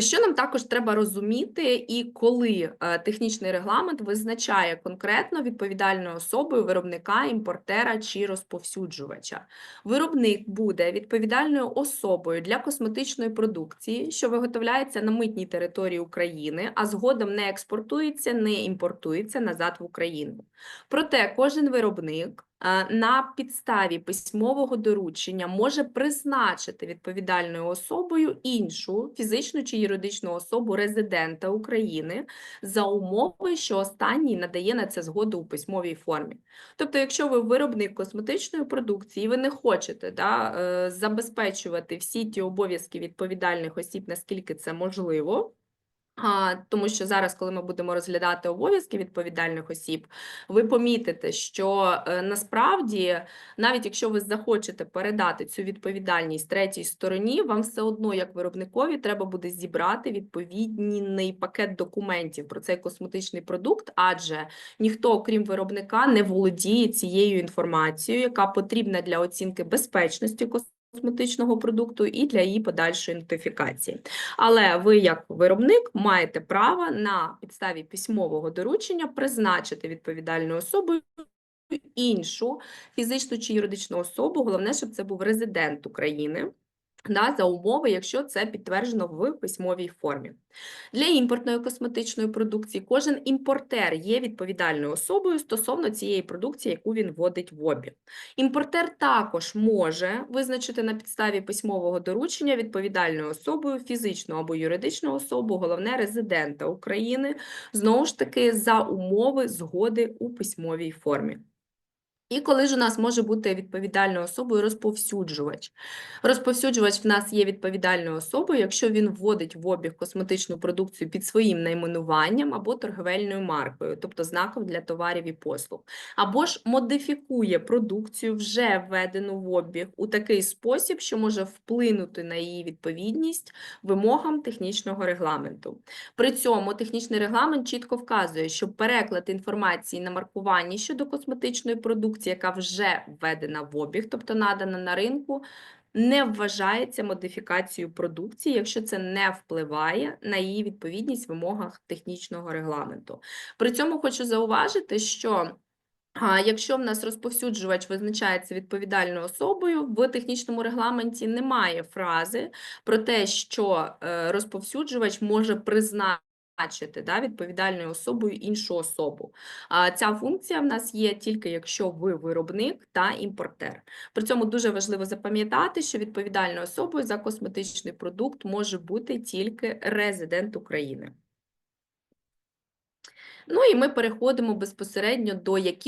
Що нам також треба розуміти, і коли е, технічний регламент визначає конкретно відповідальною особою виробника, імпортера чи розповсюджувача. Виробник буде відповідальною особою для косметичної продукції, що виготовляється на митній території України, а згодом не експортується, не імпортується назад в Україну. Проте кожен виробник на підставі письмового доручення може призначити відповідальною особою іншу фізичну чи юридичну особу резидента України за умови, що останній надає на це згоду у письмовій формі. Тобто, якщо ви виробник косметичної продукції, ви не хочете да, е, забезпечувати всі ті обов'язки відповідальних осіб, наскільки це можливо. Тому що зараз, коли ми будемо розглядати обов'язки відповідальних осіб, ви помітите, що е, насправді, навіть якщо ви захочете передати цю відповідальність третій стороні, вам все одно, як виробникові, треба буде зібрати відповідний пакет документів про цей косметичний продукт, адже ніхто, окрім виробника, не володіє цією інформацією, яка потрібна для оцінки безпечності косметичного продукту і для її подальшої нотифікації. Але ви, як виробник, маєте право на підставі письмового доручення призначити відповідальною особою іншу фізичну чи юридичну особу. Головне, щоб це був резидент України. Да, за умови, якщо це підтверджено в письмовій формі. Для імпортної косметичної продукції кожен імпортер є відповідальною особою стосовно цієї продукції, яку він вводить в обіг. Імпортер також може визначити на підставі письмового доручення відповідальною особою фізичну або юридичну особу, головне резидента України, знову ж таки за умови згоди у письмовій формі. І коли ж у нас може бути відповідальною особою розповсюджувач. Розповсюджувач в нас є відповідальною особою, якщо він вводить в обіг косметичну продукцію під своїм найменуванням або торговельною маркою, тобто знаком для товарів і послуг, або ж модифікує продукцію, вже введену в обіг, у такий спосіб, що може вплинути на її відповідність вимогам технічного регламенту. При цьому технічний регламент чітко вказує, що переклад інформації на маркуванні щодо косметичної продукції, яка вже введена в обіг, тобто надана на ринку, не вважається модифікацією продукції, якщо це не впливає на її відповідність вимогах технічного регламенту. При цьому хочу зауважити, що якщо в нас розповсюджувач визначається відповідальною особою, в технічному регламенті немає фрази про те, що е, розповсюджувач може призначити да, відповідальною особою іншу особу. А ця функція в нас є тільки якщо ви виробник та імпортер. При цьому дуже важливо запам'ятати, що відповідальною особою за косметичний продукт може бути тільки резидент України. Ну і ми переходимо безпосередньо до яких